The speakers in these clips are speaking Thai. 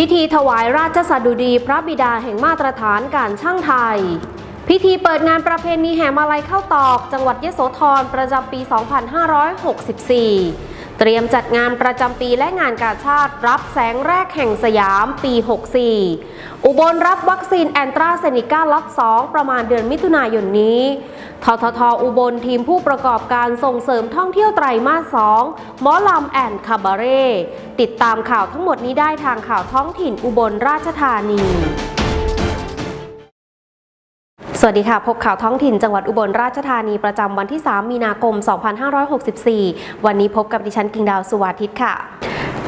พิธีถวายราชสดุดีพระบิดาแห่งมาตรฐานการช่างไทย พิธีเปิดงานประเพณีแห่มาลัยเข้าตอก จังหวัดยโสธรประจำปี 2564 เตรียมจัดงานประจำปีและงานกาชาติรับแสงแรกแห่งสยามปี 64 อุบลรับวัคซีนแอนตราเซนิกาล็อต 2 ประมาณเดือนมิถุนายนนี้ ททท อุบลทีมผู้ประกอบการส่งเสริมท่องเที่ยวไตรมาส 2 หมอลำแอนคาบาเร่ ติดตามข่าวทั้งหมดนี้ได้ทางข่าวท้องถิ่นอุบลราชธานี วัสดีค่ะ พบข่าวท้องถิ่นจังหวัดอุบลราชธานีประจำวันที่ 3 มีนาคม 2564 วันนี้พบกับดิฉันกิ่งดาวสุวาทิตค่ะ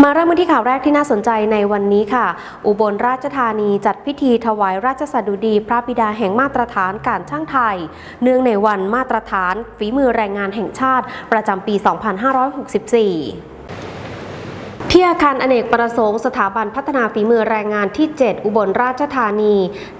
มาเริ่มกันที่ข่าวแรกที่น่าสนใจในวันนี้ค่ะ อุบลราชธานีจัดพิธีถวายราชสดุดี พระบิดาแห่งมาตรฐานการช่างไทย เนื่องในวันมาตรฐานฝีมือแรงงานแห่งชาติประจำปี 2564 ที่อาคารอเนกประสงค์สถาบันพัฒนาฝีมือแรงงานที่ 7 อุบลราชธานี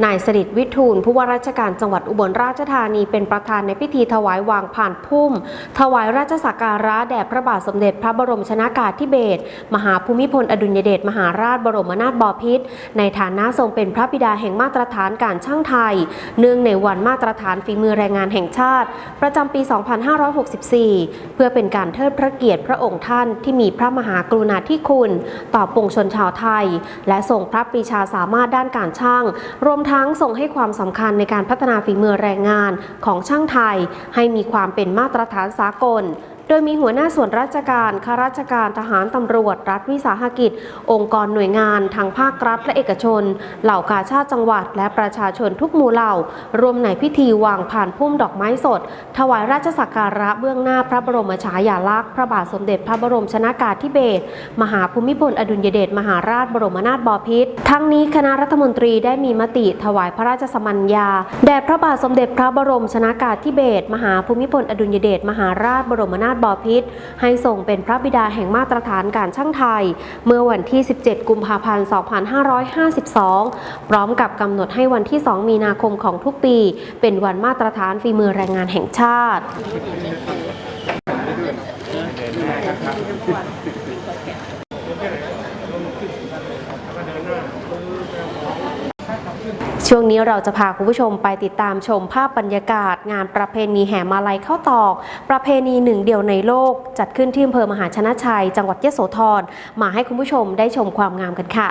นายสริตวิทูลผู้ว่าราชการจังหวัดอุบลราชธานีเป็นประธานในพิธีถวายวางผ่านพุ่ม ถวายราชสักการะแด่พระบาทสมเด็จพระบรมชนากาธิเบศรมหาภูมิพลอดุลยเดชมหาราชบรมนาถบพิตรในฐานะทรงเป็นพระบิดาแห่งมาตรฐานการช่างไทย เนื่องในวันมาตรฐานฝีมือแรงงานแห่งชาติ ประจำปี 2564 เพื่อเป็นการเทิดพระเกียรติพระองค์ท่านที่มีพระมหากรุณาธิคุณ ต่อปวงชนชาวไทย และส่งพระปรีชาสามารถด้านการช่าง รวมทั้งส่งให้ความสำคัญในการพัฒนาฝีมือแรงงานของช่างไทย ให้มีความเป็นมาตรฐานสากล โดยมีหัวหน้าส่วนราชการข้าราชการทหารตำรวจ รัฐวิสาหกิจ องค์กรหน่วยงานทางภาครัฐและเอกชน เหล่ากาชาติจังหวัด และประชาชนทุกหมู่เหล่ารวมในพิธีวางผ่านพุ่มดอกไม้สด ถวายราชสักการะเบื้องหน้าพระบรมฉายาลักษณ์พระบาทสมเด็จพระบรมชนากาธิเบศรมหาภูมิพลอดุลยเดชมหาราชบรมนาถบพิตรทั้งนี้คณะรัฐมนตรีได้มีมติถวายพระราชสมัญญาแด่พระบาทสมเด็จพระบรมชนากาธิเบศรมหาภูมิพลอดุลยเดชมหาราชบรมนาถบอพิษให้ส่งเป็นพระบิดาแห่งมาตรฐานการช่างไทย เมื่อวันที่ 17 กุมภาพันธ์ 2552 พร้อมกับกำหนดให้วันที่ 2 มีนาคมของทุกปี เป็นวันมาตรฐานฝีมือแรงงานแห่งชาติ ช่วงนี้เราจะพาคุณผู้ชมไปติดตามชมภาพบรรยากาศ งานประเพณีแห่มาลัยเข้าตอก ประเพณีหนึ่งเดียวในโลก จัดขึ้นที่อำเภอมหาชนะชัย จังหวัดยะโสธรมาให้คุณผู้ชมได้ชมความงามกันค่ะ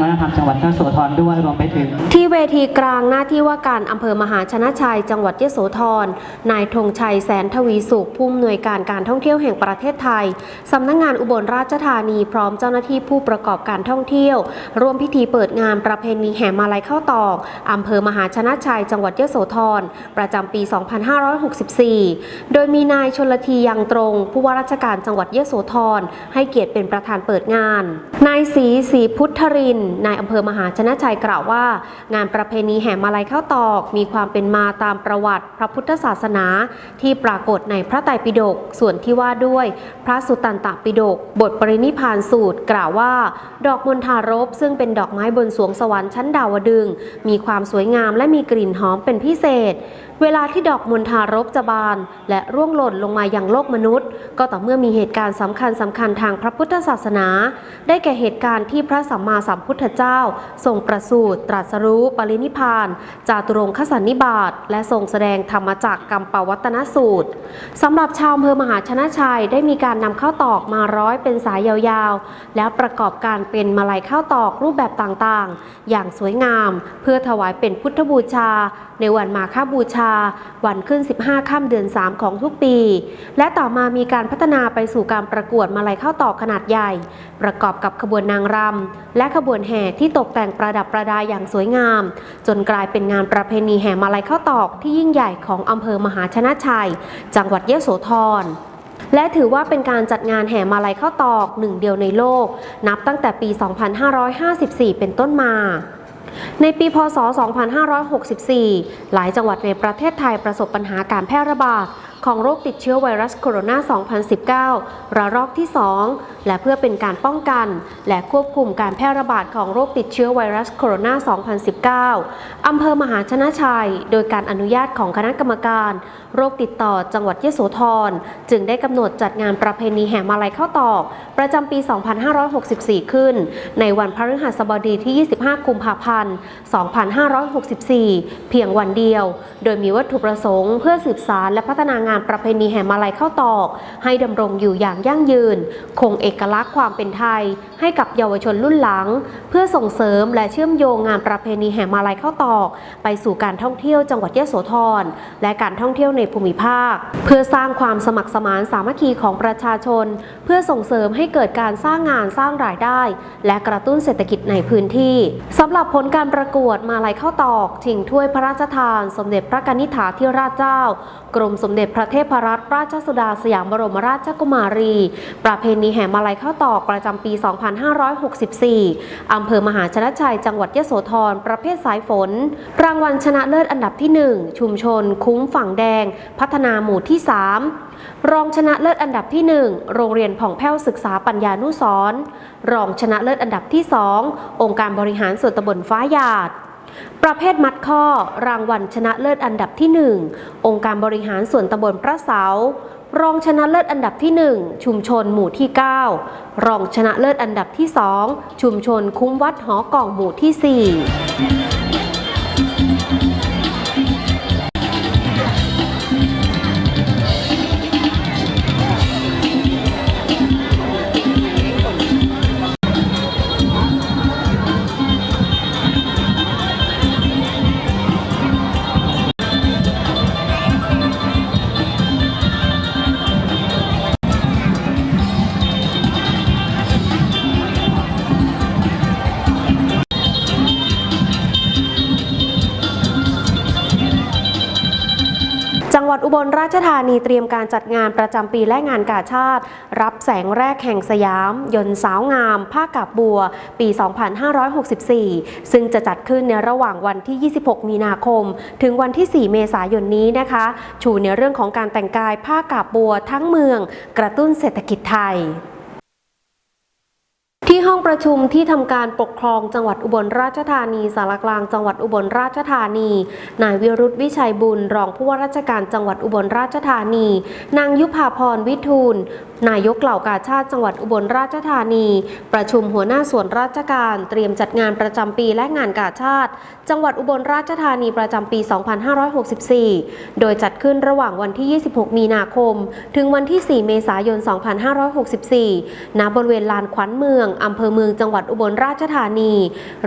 วัฒนธรรมจังหวัดยโสธรด้วยรวมไปถึง ที่เวทีกลางหน้าที่ว่าการอำเภอมหาชนะชัย จังหวัดยโสธรนายธงชัยแสนทวีสุขผู้อำนวยการการท่องเที่ยวแห่งประเทศไทยสำนักงงานอุบลราชธานีพร้อมเจ้าหน้าที่ผู้ประกอบการท่องเที่ยว ร่วมพิธีเปิดงานประเพณีแห่มาลัยเข้าตอกอำเภอมหาชนะชัย จังหวัดยโสธรประจำปี 2564 โดยมีนายชนลทียังตรง ผู้ว่าราชการจังหวัดยโสธรให้เกียรติเป็นประธานเปิดงานนายศรีศรีพุทธรินนายอำเภอมหาชนะชัยกล่าวว่า งานประเพณีแห่มาลัยข้าวตอก มีความเป็นมาตามประวัติพระพุทธศาสนา ที่ปรากฏในพระไตรปิฎกส่วนที่ว่าด้วย พระสุตตันตปิฎกบทปรินิพานสูตร กล่าวว่า ดอกมณฑารบซึ่งเป็นดอกไม้บนสวงสวรรค์ชั้นดาวดึงมีความสวยงามและมีกลิ่นหอมเป็นพิเศษ เวลาที่ดอกมณฑารบจะบาน และร่วงหล่นลงมายังโลกมนุษย์ ก็ต่อเมื่อมีเหตุการณ์สำคัญสำคัญทางพระพุทธศาสนา ได้แก่เหตุการณ์ที่พระสัมมาสัมพุทธเจ้า ทรงประสูติตรัสรู้ปรินิพานจาตุรงคสันนิบาตและทรงแสดงธรรมจักรกัมปวัตนสูตรสำหรับชาวอำเภอมหาชนะชัยได้มีการนำข้าวตอกมาร้อยเป็นสายยาวๆ แล้วประกอบการเป็นมาลัยข้าวตอกรูปแบบต่างๆ อย่างสวยงาม เพื่อถวายเป็นพุทธบูชา ในวันมาฆบูชาวันขึ้น 15 ค่ำเดือน 3 ของทุกปี และต่อมามีการพัฒนาไปสู่การประกวดมาลัยข้าวตอกขนาดใหญ่ ประกอบกับขบวนนางรำและขบวนแห่ที่ตกแต่งประดับประดาอย่างสวยงาม จนกลายเป็นงานประเพณีแห่มาลัยข้าวตอกที่ยิ่งใหญ่ของอำเภอมหาชนะชัย จังหวัดยโสธรและถือว่าเป็นการจัดงานแห่มาลัยข้าวตอกหนึ่งเดียวในโลก นับตั้งแต่ปี 2554 เป็นต้นมา ในปีพศ 2564 หลายจังหวัดในประเทศไทยประสบปัญหาการแพร่ระบาดของโรคติดเชื้อไวรัสโคโรนา 2019 ระลอกที่ 2 และเพื่อเป็นการป้องกัน และควบคุมการแพร่ระบาดของโรคติดเชื้อไวรัสโคโรนา 2019 อำเภอมหาชนะชัย โดยการอนุญาตของคณะกรรมการ โรคติดต่อจังหวัดยโสธร จึงได้กำหนดจัดงานประเพณีแห่มาลัยข้าวตอก ประจำปี 2564 ขึ้น ในวันพฤหัสบดีที่ 25 กุมภาพันธ์ 2564 เพียงวันเดียว โดยมีวัตถุประสงค์เพื่อสืบสารและพัฒนางานประเพณีแห่มาลัยข้าวตอก ให้ดำรงอยู่อย่างยั่งยืน คงเอกลักษณ์ความเป็นไทย ให้กับเยาวชนรุ่นหลัง เพื่อส่งเสริมและเชื่อมโยงงานประเพณีแห่มาลัยข้าวตอก ไปสู่การท่องเที่ยวจังหวัดยโสธรและการท่องเที่ยวในภูมิภาค เพื่อสร้างความสมัครสมานสามัคคีของประชาชน เพื่อส่งเสริมให้เกิดการสร้างงานสร้างรายได้ และกระตุ้นเศรษฐกิจในพื้นที่สำหรับผลการประกวดมาลัยข้าวตอกชิงถ้วยพระราชทาน สมเด็จพระกนิษฐาธิราชเจ้า กรมสมเด็จพระเทพรัตนราชสุดาสยามบรมราชกุมารี ประเพณีแห่มาลัยข้าวตอกประจำปี 2564 อำเภอมหาชนะชัยจังหวัดยโสธรประเภทสายฝน รางวัลชนะเลิศอันดับที่ 1 ชุมชน คุ้มฝั่งแดงพัฒนาหมู่ที่ 3 รองชนะเลิศอันดับที่ 1 โรงเรียนผ่องแผ้วศึกษาปัญญานุสรณ์รองชนะเลิศอันดับที่ 2 องค์การบริหารส่วนตำบลฟ้าหยาดประเภทมัดข้อ รางวัลชนะเลิศอันดับที่ 1 องค์การบริหารส่วนตำบลพระเสารองชนะเลิศอันดับที่ 1 ชุมชนหมู่ที่ 9 รองชนะเลิศอันดับที่ 2 ชุมชนคุ้มวัดหอกล่องหมู่ที่ 4 อุบลราชธานีเตรียมการจัดงานประจำปีและงานกาชาติ รับแสงแรกแห่งสยาม ยนต์สาวงาม ผ้ากับบัว ปี 2564 ซึ่งจะจัดขึ้นในระหว่างวันที่ 26 มีนาคม ถึงวันที่ 4 เมษายนนี้นะคะ ชูในเรื่องของการแต่งกายผ้ากับบัวทั้งเมือง กระตุ้นเศรษฐกิจไทย ที่ห้องประชุมที่ทำการปกครองจังหวัดอุบลราชธานีสารกลางจังหวัดอุบลราชธานี นายวิรุธวิชัยบุญ รองผู้ว่าราชการจังหวัดอุบลราชธานี นางยุพาพรวิทูล นายกเหล่ากาชาติจังหวัดอุบลราชธานี ประชุมหัวหน้าส่วนราชการเตรียมจัดงานประจำปีและงานกาชาติ จังหวัดอุบลราชธานีประจำปี 2564 โดยจัดขึ้นระหว่างวันที่ 26 มีนาคม ถึงวันที่ 4 เมษายน 2564 ณ บริเวณลานขวัญเมืองอำเภอเมืองจังหวัดอุบลราชธานี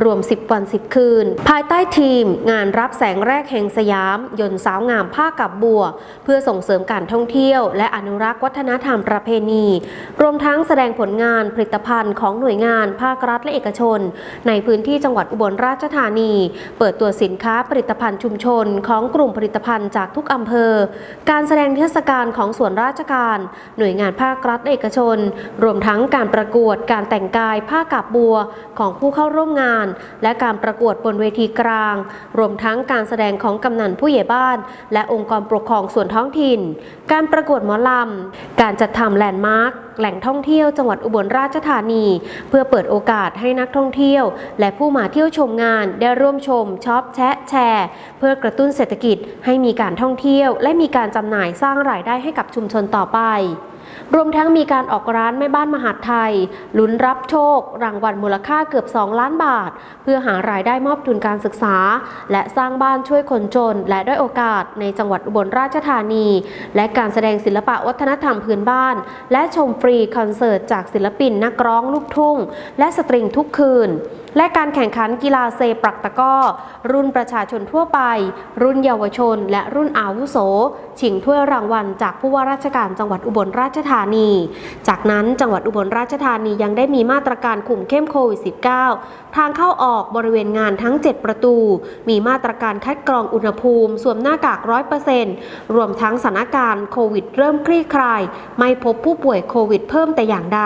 รวม 10 วัน 10 คืน ภายใต้ทีม งานรับแสงแรกแห่งสยาม ยนต์สาวงามผ้ากับบัว เพื่อส่งเสริมการท่องเที่ยว และอนุรักษ์วัฒนธรรมประเพณี รวมทั้งแสดงผลงานผลิตภัณฑ์ของหน่วยงานภาครัฐและเอกชน ในพื้นที่จังหวัดอุบลราชธานี เปิดตัวสินค้าผลิตภัณฑ์ชุมชน ของกลุ่มผลิตภัณฑ์จากทุกอำเภอ การแสดงเทศกาลของส่วนราชการ หน่วยงานภาครัฐและเอกชน รวมทั้งการประกวดการแต่งกายผ้ากาบบัวของผู้เข้าร่วมงาน และการประกวดบนเวทีกลาง รวมทั้งการแสดงของกำนันผู้ใหญ่บ้าน และองค์กรปกครองส่วนท้องถิ่น การประกวดหมอลำ การจัดทำแลนด์มาร์คแหล่งท่องเที่ยวจังหวัดอุบลราชธานี เพื่อเปิดโอกาสให้นักท่องเที่ยว และผู้มาเที่ยวชมงานได้ร่วมชมช็อปแชะแชร์ เพื่อกระตุ้นเศรษฐกิจให้มีการท่องเที่ยว และมีการจำหน่ายสร้างรายได้ให้กับชุมชนต่อไป รวมทั้งมีการออกร้านแม่บ้านมหาดไทย ลุ้นรับโชค รางวัลมูลค่าเกือบ 2 ล้านบาท เพื่อหารายได้มอบทุนการศึกษา และสร้างบ้านช่วยคนจน และด้อยโอกาสในจังหวัดอุบลราชธานี และการแสดงศิลปะวัฒนธรรมพื้นบ้าน และชมฟรีคอนเสิร์ตจากศิลปินนักร้องลูกทุ่ง และสตริงทุกคืน และการแข่งขันกีฬาเซปรักตะก้อ รุ่นประชาชนทั่วไป รุ่นเยาวชน และรุ่นอาวุโส ชิงถ้วยรางวัลจากผู้ว่าราชการจังหวัดอุบลราชธานีจากนั้นจังหวัดอุบลราชธานียังได้มีมาตรการคุมเข้มโควิด -19 ทางเข้าออกบริเวณงานทั้ง 7 ประตู มีมาตรการคัดกรองอุณหภูมิ สวมหน้ากากร้อยเปอร์เซ็นต์รวมทั้งสถานการณ์โควิดเริ่มคลี่คลาย ไม่พบผู้ป่วยโควิดเพิ่มแต่อย่างใด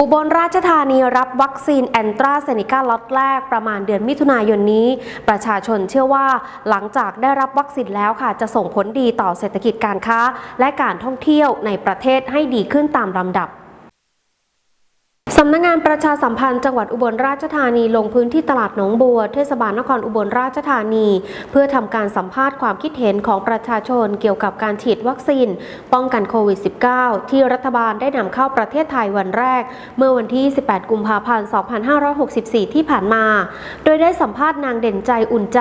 อุบลราชธานีรับวัคซีนแอนตราเซเนกาล็อตแรกประมาณเดือนมิถุนายนนี้ ประชาชนเชื่อว่าหลังจากได้รับวัคซีนแล้วค่ะ จะส่งผลดีต่อเศรษฐกิจการค้า และการท่องเที่ยวในประเทศให้ดีขึ้นตามลำดับ สำนักงงานประชาสัมพันธ์จังหวัดอุบลราชธานีลงพื้นที่ตลาดหนองบัว เทศบาลนครอุบลราชธานี เพื่อทำการสัมภาษณ์ความคิดเห็นของประชาชนเกี่ยวกับการฉีดวัคซีน ป้องกันโควิด -19 ที่รัฐบาลได้นำเข้าประเทศไทยวันแรก เมื่อวันที่ 18 กุมภาพันธ์ 2564 ที่ผ่านมา โดยได้สัมภาษณ์นางเด่นใจอุ่นใจ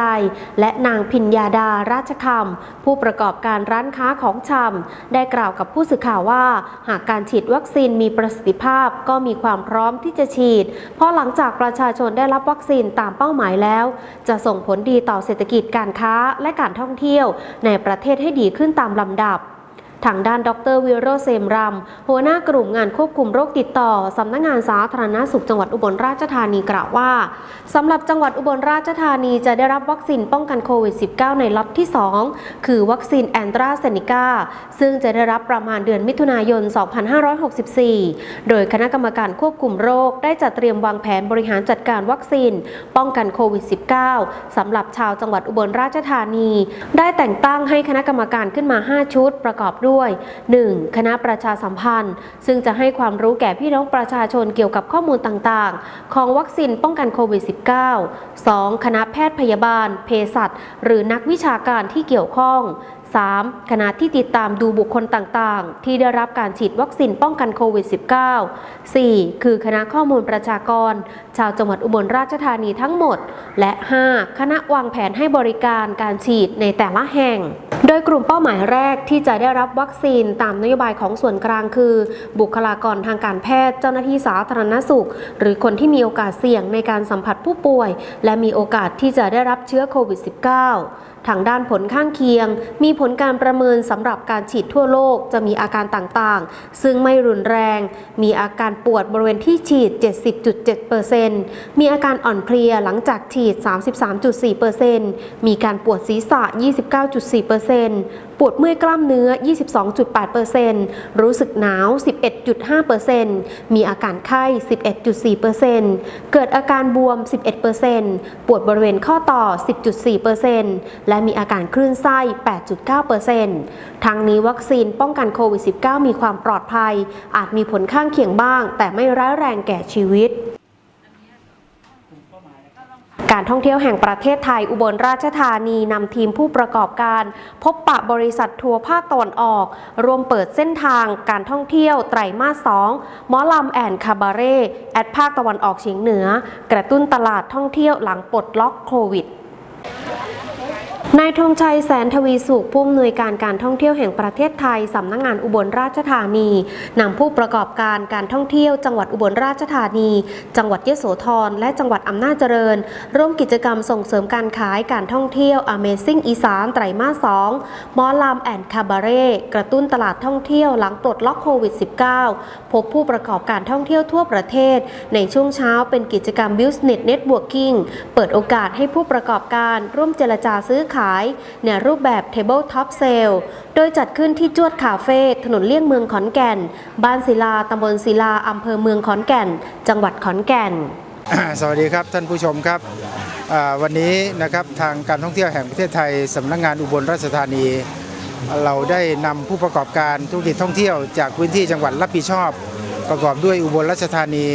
และนางพิญญาดาราชคำผู้ประกอบการร้านค้าของชำได้กล่าวกับผู้สื่อข่าวว่า หากการฉีดวัคซีนมีประสิทธิภาพก็มีความพร้อมที่จะฉีด เพราะหลังจากประชาชนได้รับวัคซีนตามเป้าหมายแล้ว จะส่งผลดีต่อเศรษฐกิจการค้าและการท่องเที่ยว ในประเทศให้ดีขึ้นตามลำดับ ทางด้านดรวิโรเซมรัม หัวหน้ากลุ่มงานควบคุมโรคติดต่อ สำนักงงานสาธารณสุขจังหวัดอุบลราชธานีกล่าวว่าสำหรับจังหวัดอุบลราชธานีจะได้รับวัคซีนป้องกันโควิด -19 ในล็อตที่ 2 คือวัคซีนแอนตราเซเนกาซึ่งจะได้รับประมาณเดือนมิถุนายน 2564 โดยคณะกรรมการควบคุมโรคได้จัดเตรียมวางแผนบริหารจัดการวัคซีน ป้องกันโควิด -19 สำหรับชาวจังหวัดอุบลราชธานี ได้แต่งตั้งให้คณะกรรมการขึ้นมา 5 ชุดประกอบด้วยด้วย 1. คณะประชาสัมพันธ์ ซึ่งจะให้ความรู้แก่พี่น้องประชาชนเกี่ยวกับข้อมูลต่างๆ ของวัคซีนป้องกันโควิด -19 2. คณะแพทย์พยาบาล เภสัชหรือนักวิชาการที่เกี่ยวข้อง 3. คณะที่ติดตามดูบุคคลต่างๆ ที่ได้รับการฉีดวัคซีนป้องกันโควิด -19 4. คือคณะข้อมูลประชากร ชาวจังหวัดอุบลราชธานีทั้งหมด และ 5. คณะวางแผนให้บริการการฉีดในแต่ละแห่ง โดยกลุ่มเป้าหมายแรกที่จะได้รับวัคซีนตามนโยบายของส่วนกลางคือ บุคลากรทางการแพทย์ เจ้าหน้าที่สาธารณสุข หรือคนที่มีโอกาสเสี่ยงในการสัมผัสผู้ป่วย และมีโอกาสที่จะได้รับเชื้อโควิด -19 ทางด้านผลข้างเคียง มีผลการประเมินสำหรับการฉีดทั่วโลกจะมีอาการต่างๆ ซึ่งไม่รุนแรง มีอาการปวดบริเวณที่ฉีด 70.7%มีอาการอ่อนเพลียหลังจากฉีด 33.4%มีการปวดศีรษะ 29.4%ปวดเมื่อยกล้ามเนื้อ 22.8%รู้สึกหนาว 11.5%มีอาการไข้ 11.4%เกิดอาการบวม 11%ปวดบริเวณข้อต่อ 10.4%และมีอาการคลื่นไส้ 8.9%ทั้งนี้วัคซีนป้องกันโควิด -19 มีความปลอดภัย อาจมีผลข้างเคียงบ้าง แต่ไม่ร้ายแรงแก่ชีวิต การท่องเที่ยวแห่งประเทศไทยอุบลราชธานีนำทีมผู้ประกอบการ พบปะบริษัททัวร์ภาคตะวันออก รวมเปิดเส้นทางการท่องเที่ยวไตรมาส 2 หมอลำแอนคาบาเร่แอดภาคตะวันออกเฉียงเหนือ กระตุ้นตลาดท่องเที่ยวหลังปลดล็อกโควิด นายธงชัยแสนทวีสุขผู้อำนวยการการท่องเที่ยวแห่งประเทศไทยสำนักงงานอุบลราชธานีนำผู้ประกอบการการท่องเที่ยว จังหวัดอุบลราชธานี จังหวัดยโสธรและจังหวัดอำนาจเจริญ ร่วมกิจกรรมส่งเสริมการขายการท่องเที่ยว Amazing อีสานไตรมาส2มอลามแอนคาบาเร่กระตุ้นตลาดท่องเที่ยวหลังปลดล็อกโควิด -19 พบผู้ประกอบการท่องเที่ยวทั่วประเทศ ในช่วงเช้าเป็นกิจกรรม Business Networking เปิดโอกาสให้ผู้ประกอบการร่วมเจรจาซื้อขาย ในรูปแบบ Table Top Sale โดยจัดขึ้นที่จวดคาเฟ่ถนนเลี่ยงเมืองขอนแก่น บ้านศิลาตำบลศิลาอำเภอเมืองขอนแก่น จังหวัดขอนแก่น สวัสดีครับท่านผู้ชมครับวันนี้นะครับทางการท่องเที่ยวแห่งประเทศไทยสำนักงานอุบลราชธานี เราได้นำผู้ประกอบการธุรกิจท่องเที่ยวจากพื้นที่จังหวัดรับผิดชอบ ประกอบด้วยอุบลราชธานี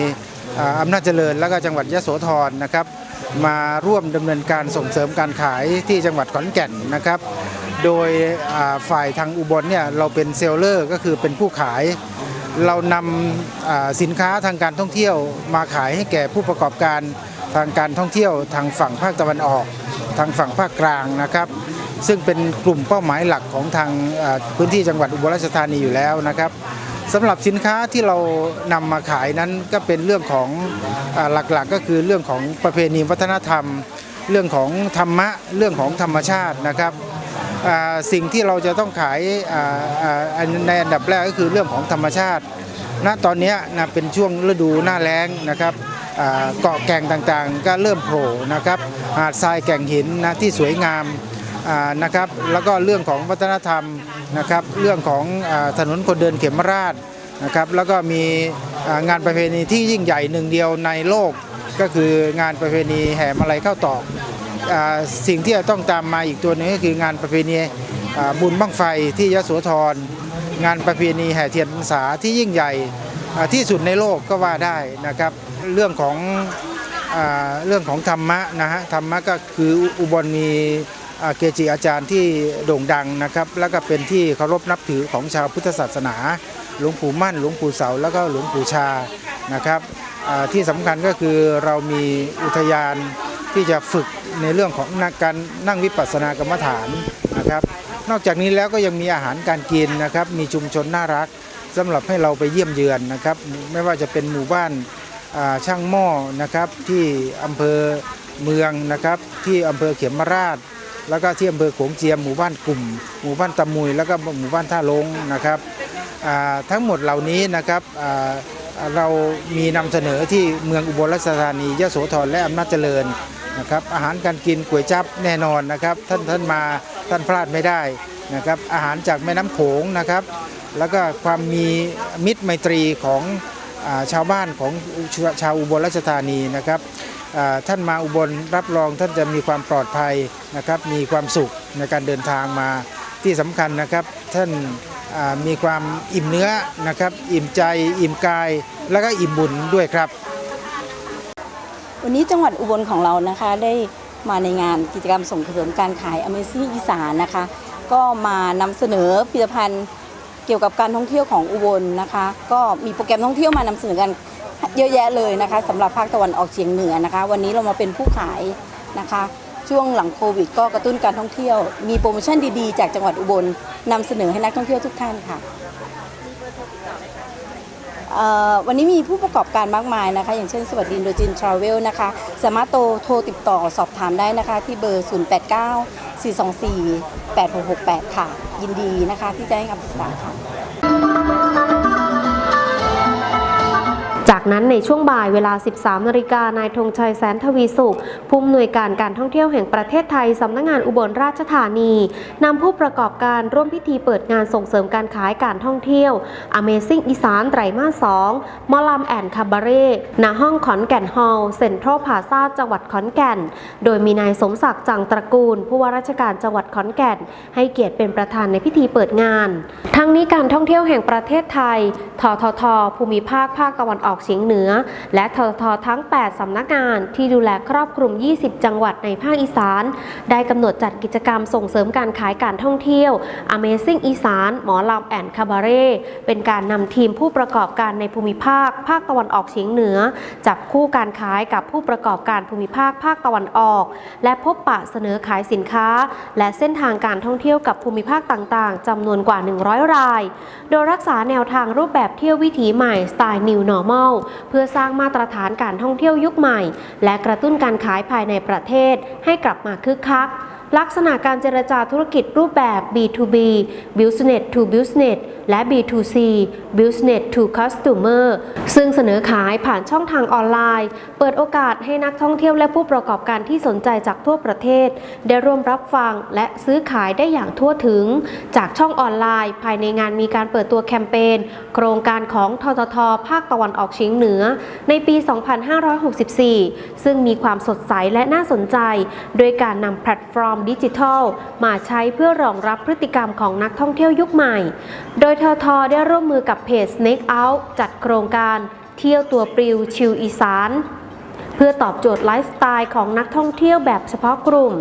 อ่าอำนาจเจริญและก็จังหวัดยะโสธรนะครับ มาร่วมดำเนินการส่งเสริมการขายที่จังหวัดขอนแก่นนะครับ โดยฝ่ายทางอุบลเนี่ยเราเป็นเซลเลอร์ก็คือเป็นผู้ขาย เรานำอ่าสินค้าทางการท่องเที่ยวมาขายให้แก่ผู้ประกอบการทางการท่องเที่ยวทางฝั่งภาคตะวันออก ทางฝั่งภาคกลางนะครับ ซึ่งเป็นกลุ่มเป้าหมายหลักของทางพื้นที่จังหวัดอุบลราชธานีอยู่แล้วนะครับ สำหรับสินค้าที่เรานำมาขายนั้นก็เป็นเรื่องของหลักๆก็คือเรื่องของประเพณีวัฒนธรรม เรื่องของธรรมะเรื่องของธรรมชาตินะครับสิ่งที่เราจะต้องขายในอันดับแรกก็คือเรื่องของธรรมชาติ ณ ตอนนี้นะเป็นช่วงฤดูหน้าแล้งนะครับเกาะแก่งต่างๆ ก็เริ่มโผล่นะครับหาดทรายแก่งหินนะที่สวยงาม นะครับแล้วก็เรื่องของวัฒนธรรมนะครับเรื่องของอถนนคนเดินเขมราชนะครับแล้วก็มีงานประเพณีที่ยิ่งใหญ่หนึ่งเดียวในโลก ก็คืองานประเพณีแห่มาลัยเข้าวตอกอ่าสิ่งที่จะต้องตามมาอีกตัวหนึงก็คืองานประเพณีบุญบั้งไฟที่ยโสธรงานประเพณีแห่เทียนพรรษาที่ยิ่งใหญ่ที่สุดในโลกก็ว่าได้นะครับเรื่องของอาเรื่องของธรรมะนะฮะธรรมะก็คืออุบลมี เกจิอาจารย์ที่โด่งดังนะครับ แล้วก็เป็นที่เคารพนับถือของชาวพุทธศาสนา หลวงปู่มั่น หลวงปู่เสา แล้วก็หลวงปู่ชานะครับที่สำคัญก็คือเรามีอุทยานที่จะฝึกในเรื่องของนักการนั่งวิปัสสนากรรมฐานนะครับ นอกจากนี้แล้วก็ยังมีอาหารการกินนะครับ มีชุมชนน่ารักสำหรับให้เราไปเยี่ยมเยือนนะครับ ไม่ว่าจะเป็นหมู่บ้านช่างหม้อนะครับที่อำเภอเมืองนะครับ ที่อำเภอเขมราช แล้วก็ที่อำเภอโขงเจียมหมู่บ้านกลุ่ม หมู่บ้านตะมุย แล้วก็หมู่บ้านท่าลงนะครับทั้งหมดเหล่านี้นะครับเรามีนำเสนอที่เมืองอุบลราชธานียโสธรและอำนาจเจริญนะครับอาหารการกินก๋วยจั๊บแน่นอนนะครับ ท่านท่านมาท่านพลาดไม่ได้นะครับอาหารจากแม่น้ำโขงนะครับ แล้วก็ความมีมิตรไมตรีของอชาวบ้านของชาวอุบลราชธานีนะครับ ท่านมาอุบลรับรองท่านจะมีความปลอดภัยนะครับ มีความสุขในการเดินทางมาที่สำคัญนะครับท่านมีความอิ่มเนื้อนะครับ อิ่มใจ อิ่มกาย แล้วก็อิ่มบุญด้วยครับ วันนี้จังหวัดอุบลของเรานะคะได้มาในงานกิจกรรมส่งเสริมการขาย Amazing อีสานนะคะ ก็มานำเสนอผลิตภัณฑ์เกี่ยวกับการท่องเที่ยวของอุบลนะคะ ก็มีโปรแกรมท่องเที่ยวมานำเสนอกัน เยอะแยะเลยนะคะสำหรับภาคตะวันออกเฉียงเหนือนะคะ วันนี้เรามาเป็นผู้ขายนะคะ ช่วงหลังโควิด ก็กระตุ้นการท่องเที่ยว มีโปรโมชั่นดีๆ จากจังหวัดอุบลนำเสนอให้นักท่องเที่ยวทุกท่านค่ะเอ่อวันนี้มีผู้ประกอบการมากมายนะคะ อย่างเช่นสวัสดีโดจินทราเวลนะคะ สามารถโทรโทรติดต่อสอบถามได้นะคะ ที่เบอร์ 089 424 8668 ค่ะ ยินดีนะคะที่จะให้คำปรึกษาค่ะ จากนั้นในช่วงบ่ายเวลา 13นาฬิกานายธงชัยแสนทวีสุข ผู้อำนวยการการท่องเที่ยวแห่งประเทศไทยสำนักงานอุบลราชธานีนำผู้ประกอบการร่วมพิธีเปิดงานส่งเสริมการขายการท่องเที่ยว Amazing อีสานไตรมาส 2 มอลำแอนคาบาเร่ณห้องขอนแก่นฮอลล์เซ็นทรัลพาซาจังหวัดขอนแก่น โดยมีนายสมศักดิ์จังตระกูล ผู้ว่าราชการจังหวัดขอนแก่น ให้เกียรติเป็นประธานในพิธีเปิดงาน ทั้งนี้การท่องเที่ยวแห่งประเทศไทย ททท ภูมิภาคภาคตะวันออกเฉียงเหนือ และททททั้ง 8 สำนักงานที่ดูแลครอบคลุม 20 จังหวัดในภาคอีสาน ได้กำหนดจัดกิจกรรมส่งเสริมการขายการท่องเที่ยว Amazing อีสานหมอลำแอนคาบาเร่เป็นการนำทีมผู้ประกอบการในภูมิภาค ภาคตะวันออกเฉียงเหนือ จับคู่การขายกับผู้ประกอบการภูมิภาคภาคตะวันออก และพบปะเสนอขายสินค้า และเส้นทางการท่องเที่ยวกับภูมิภาคต่างๆจำนวนกว่า 100 ราย โดยรักษาแนวทางรูปแบบเที่ยววิถีใหม่สไตล์ New Normal เพื่อสร้างมาตรฐานการท่องเที่ยวยุคใหม่ และกระตุ้นการขายภายในประเทศให้กลับมาคึกคัก ลักษณะการเจรจาธุรกิจรูปแบบ B2B Business to Business และ B2C Business to Customer ซึ่งเสนอขายผ่านช่องทางออนไลน์ เปิดโอกาสให้นักท่องเที่ยวและผู้ประกอบการที่สนใจจากทั่วประเทศ ได้ร่วมรับฟังและซื้อขายได้อย่างทั่วถึง จากช่องออนไลน์ ภายในงานมีการเปิดตัวแคมเปญโครงการของททท ภาคตะวันออกเฉียงเหนือ ในปี 2564 ซึ่งมีความสดใสและน่าสนใจ โดยการนำแพลตฟอร์มดิจิทัล มาใช้เพื่อรองรับพฤติกรรมของนักท่องเที่ยวยุคใหม่ โดยททได้ร่วมมือกับเพจ Snake Out จัดโครงการเที่ยวตัวปลิวชิลอีสาน เพื่อตอบโจทย์ไลฟ์สไตล์ของนักท่องเที่ยวแบบเฉพาะกลุ่ม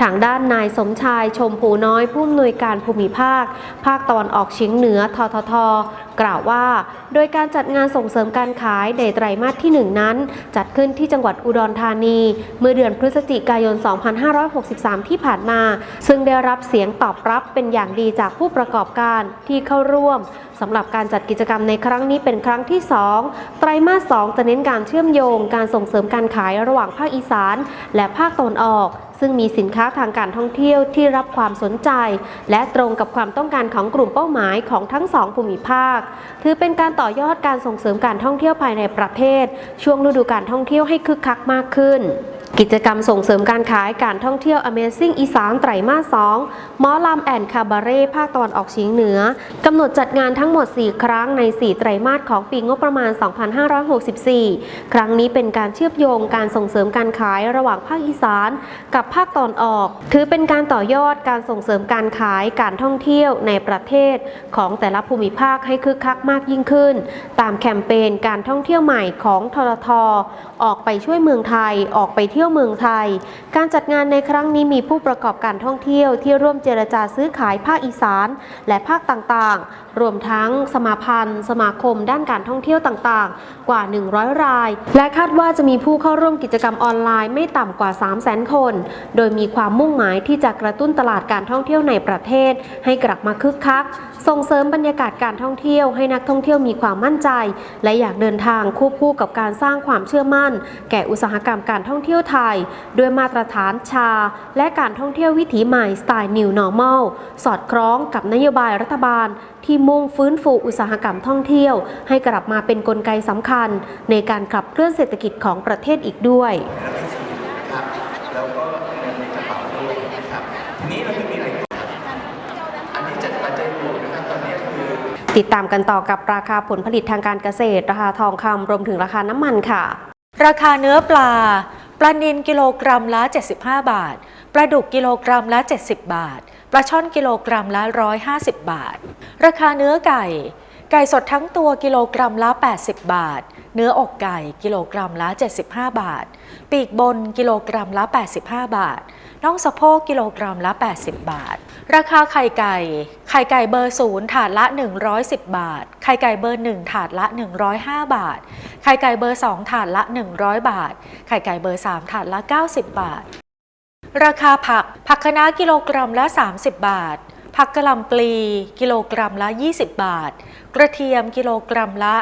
ทางด้านนายสมชายชมพูน้อยผู้อำนวยการภูมิภาค ภาคตะวันออกเฉียงเหนือททท กล่าวว่า โดยการจัดงานส่งเสริมการขายในไตรมาสที่ 1 นั้น จัดขึ้นที่จังหวัดอุดรธานี เมื่อเดือนพฤศจิกายน 2563 ที่ผ่านมา ซึ่งได้รับเสียงตอบรับเป็นอย่างดีจากผู้ประกอบการที่เข้าร่วมสำหรับการจัดกิจกรรมในครั้งนี้เป็นครั้งที่ 2 ไตรมาส 2 จะเน้นการเชื่อมโยง การส่งเสริมการขายระหว่างภาคอีสาน และภาคตะวันออก ซึ่งมีสินค้าทางการท่องเที่ยวที่รับความสนใจ และตรงกับความต้องการของกลุ่มเป้าหมายของทั้งสองภูมิภาค ถือเป็นการต่อยอดการส่งเสริมการท่องเที่ยวภายในประเทศ ช่วงฤดูการท่องเที่ยวให้คึกคักมากขึ้น กิจกรรมส่งเสริมการขายการท่องเที่ยว Amazing อีสานไตรมาส 2 มอลำแอนคาบาเร่ภาคตะวันออกเฉียงเหนือกำหนดจัดงานทั้งหมด 4 ครั้งใน 4 ไตรมาสของปีงบประมาณ 2564 ครั้งนี้เป็นการเชื่อมโยงการส่งเสริมการขายระหว่างภาคอีสาน กับภาคตอนออก ถือเป็นการต่อยอดการส่งเสริมการขายการท่องเที่ยวในประเทศ ของแต่ละภูมิภาคให้คึกคักมากยิ่งขึ้น ตามแคมเปญการท่องเที่ยวใหม่ของทรท ออกไปช่วยเมืองไทย ออกไปเที่ยวเมืองไทย การจัดงานในครั้งนี้มีผู้ประกอบการท่องเที่ยวที่ร่วมเจรจาซื้อขายภาคอีสาน และภาคต่างๆ รวมทั้งสมาพันธ์ สมาคมด้านการท่องเที่ยวต่างๆ กว่า 100 ราย และคาดว่าจะมีผู้เข้าร่วมกิจกรรมออนไลน์ไม่ต่ำกว่า 300,000 คน โดยมีความมุ่งหมายที่จะกระตุ้นตลาดการท่องเที่ยวในประเทศ ให้กลับมาคึกคัก ส่งเสริมบรรยากาศการท่องเที่ยวให้นักท่องเที่ยวมีความมั่นใจ และอยากเดินทางควบคู่กับการสร้างความเชื่อมั่นแก่อุตสาหกรรมการท่องเที่ยวไทย ด้วยมาตรฐานชา และการท่องเที่ยววิถีใหม่สไตล์ New Normal สอดคล้องกับนโยบายรัฐบาล ที่มุ่งฟื้นฟูอุตสาหกรรมท่องเที่ยว ให้กลับมาเป็นนกลไกสำคัญ ในการขับเคลื่อนเศรษฐกิจของประเทศอีกด้วยครับแล้วก็เงินในกระเป๋าด้วยนะครับทีนี้เราจะมีอะไรอันนี้จะปัจจัยบวกนะครับตอนนี้คือ ติดตามกันต่อกับราคาผลผลิตทางการเกษตร ราคาทองคำรวมถึงราคาน้ำมันค่ะ ราคาเนื้อปลา ปลานิลกิโลกรัมละ 75 บาท ปลาดุกกิโลกรัมละ 70 บาท ปลาช่อนกิโลกรัมละ 150 บาท ราคาเนื้อไก่ ไก่สดทั้งตัวกิโลกรัมละ 80 บาท เนื้ออกไก่กิโลกรัมละ 75 บาท ปีกบนกิโลกรัมละ 85 บาท น่องสะโพกกิโลกรัมละ 80 บาท ราคาไข่ไก่ ไข่ไก่เบอร์ศูนย์ถาดละ 110 บาท ไข่ไก่เบอร์ 1 ถาดละ 105 บาท ไข่ไก่เบอร์ 2 ถาดละ 100 บาท ไข่ไก่เบอร์ 3 ถาดละ 90 บาท ราคาผัก ผักคะน้ากิโลกรัมละ 30 บาท ผักกะหล่ำปลี กิโลกรัมละ 20 บาท กระเทียมกิโลกรัมละ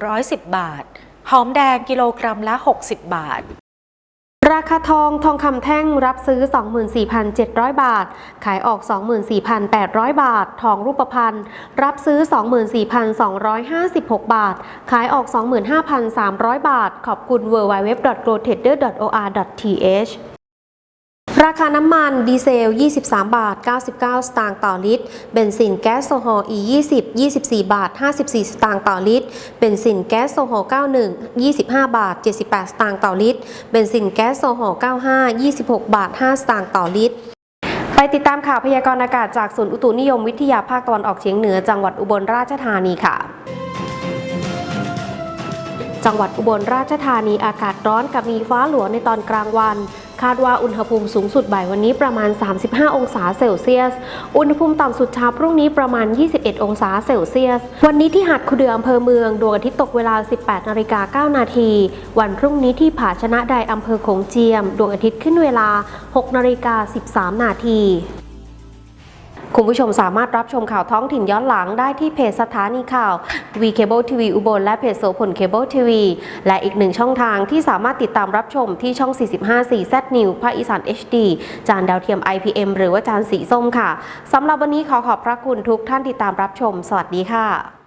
110 บาท หอมแดงกิโลกรัมละ 60 บาท ราคาทองทองคำแท่งรับซื้อ 24,700 บาท ขายออก 24,800 บาท ทองรูปพรรณรับซื้อ 24,256 บาท ขายออก 25,300 บาท ขอบคุณ www.grotrader.or.th ราคาน้ำมันดีเซล 23 บาท 99 สตางค์ต่อลิตร เบนซินแก๊สโซฮอล์ E20 24 บาท 54 สตางค์ต่อลิตร เบนซินแก๊สโซฮอล์ 91 25 บาท 78 สตางค์ต่อลิตร เบนซินแก๊สโซฮอล์ 95 26 บาท 5 สตางค์ต่อลิตร ไปติดตามข่าวพยากรณ์อากาศจากศูนย์อุตุนิยมวิทยาภาคตะวันออกเฉียงเหนือจังหวัดอุบลราชธานีค่ะจังหวัดอุบลราชธานีอากาศร้อนกับมีฟ้าหลวงในตอนกลางวัน คาดว่าอุณหภูมิสูงสุดบ่ายวันนี้ประมาณ 35 องศาเซลเซียส อุณหภูมิต่ำสุดเช้าพรุ่งนี้ประมาณ 21 องศาเซลเซียส วันนี้ที่หาดคูเดืออำเภอเมือง ดวงอาทิตย์ตกเวลา 18นาฬิกา9นาทีวันพรุ่งนี้ที่ผาชนะใดอำเภอโขงเจียม ดวงอาทิตย์ขึ้นเวลา 6นาฬิกา13 นาที คุณผู้ชมสามารถรับชมข่าวท้องถิ่นย้อนหลังได้ที่เพจสถานีข่าว V Cable TV อุบลและเพจโสพลเคเบิลทีวีและอีกหนึ่งช่องทางที่สามารถติดตามรับชมที่ช่อง 45 4 Z New ภาคอีสาน HD จานดาวเทียม IPM หรือว่าจานสีส้มค่ะสำหรับวันนี้ขอขอบพระคุณทุกท่านติดตามรับชม สวัสดีค่ะ